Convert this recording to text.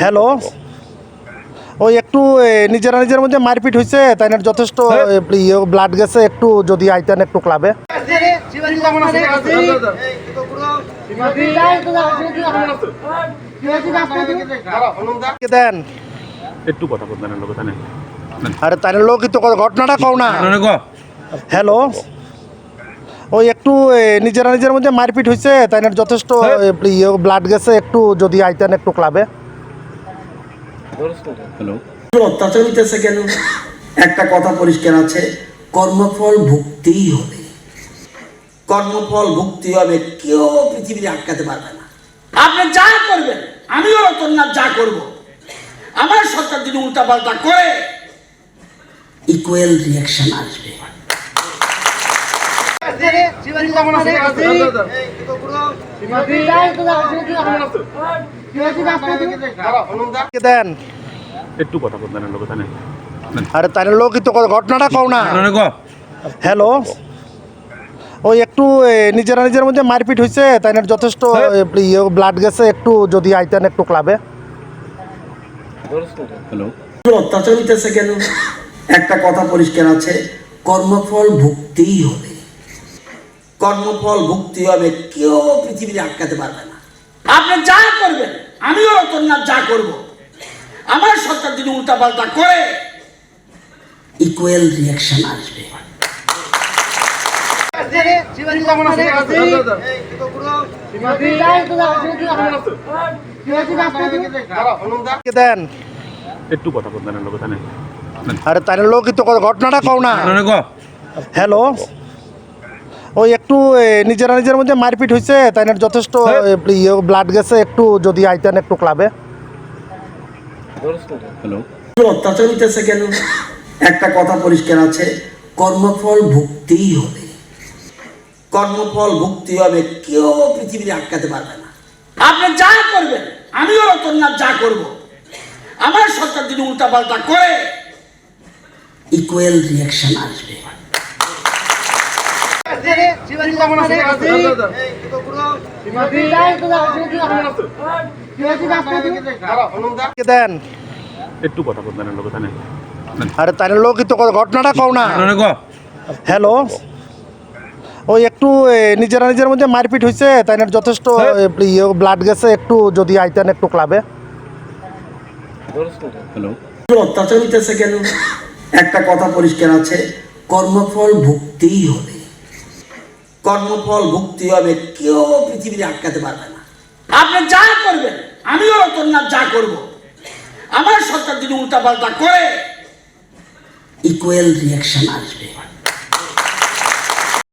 Hello ওই একটু নিজেরা নিজের মধ্যে মারপিট হয়েছে তাই না? যথেষ্ট ব্লাড গেছে একটু যদি আইতেন একটু ক্লাবে দেন? একটু কথা বলতেন লোক আরে তাই লোকই তো ঘটনাটা কও না। হ্যালো ওই একটু নিজেরা নিজের মধ্যে মারপিট হয়েছে তাই না? যথেষ্ট ব্লাড গেছে একটু যদি আইতেন একটু ক্লাবে অত্যাচার হইতেছে কেন? একটা কথা পরিষ্কার আছে, কর্মফল ভুগতেই হবে। কর্মফল ভুগতে হবে, কেউ পৃথিবীতে আটকাতে পারবে না। আপনি যা করবেন, আমিও রতননাথ যা করব। আমার সরকার যদি উল্টাপাল্টা করে ইকুয়াল রিয়াকশন আসবে। দেন একটু কথা বলতেন লোক তানে আরে তাই লোকই তো ঘটনাটা কও না। হ্যালো। ওই একটু নিজেরা নিজের মধ্যে মারপিট হয়েছে তাই না যথেষ্ট ব্লাড গেছে একটু যদি আইতেন একটু ক্লাবে হ্যালো। অত্যাচার হইতেছে কেন? একটা কথা পরিষ্কার আছে কর্মফল ভুগতেই হবে। কর্মফল ভুগতে হবে কেউ পৃথিবীতে আটকাতে পারবে না। আপনি যা করবেন আমিও রতননাথ যা করব। আমার সরকার যদি উল্টাপাল্টা করে ইকুয়াল রিয়াকশন আসবে। দেন একটু কথা বলতেন লোক আরে তাই লোকই তো ঘটনাটা কও না। হ্যালো ওই একটু নিজেরা নিজের মধ্যে মারপিট হয়েছে তাই না? যথেষ্ট ব্লাড গেছে একটু যদি আইতেন একটু ক্লাবে হ্যালো কেন একটা কথা পরিষ্কার আছে কর্মফল ভুগতেই হবে। কর্মফল ভুগতে হবে কেউ পৃথিবীতে আটকাতে পারবে না। আপনি যা করবেন আমিও রতননাথ যা করব। আমার সরকার যদি উল্টাপাল্টা করে ইকুয়াল রিয়াকশন আসবে। দেন একটু কথা বলতেন লোক আরে তাই লোকই তো ঘটনাটা কও না। হ্যালো ওই একটু নিজেরা নিজের মধ্যে মারপিট হয়েছে তাই না যথেষ্ট ব্লাড গেছে একটু যদি আইতেন একটু ক্লাবে হ্যালো। অত্যাচার কেন? একটা কথা পরিষ্কার আছে কর্মফল ভুগতেই হবে কর্মফল, মুক্তি হবে, কেউ পৃথিবীতে আটকাতে পারবে না। আপনি যা করবেন, আমিও রতননাথ যা করব। আমার সরকার যদি উল্টাপাল্টা করে ইকুয়াল রিয়াকশন আসবে।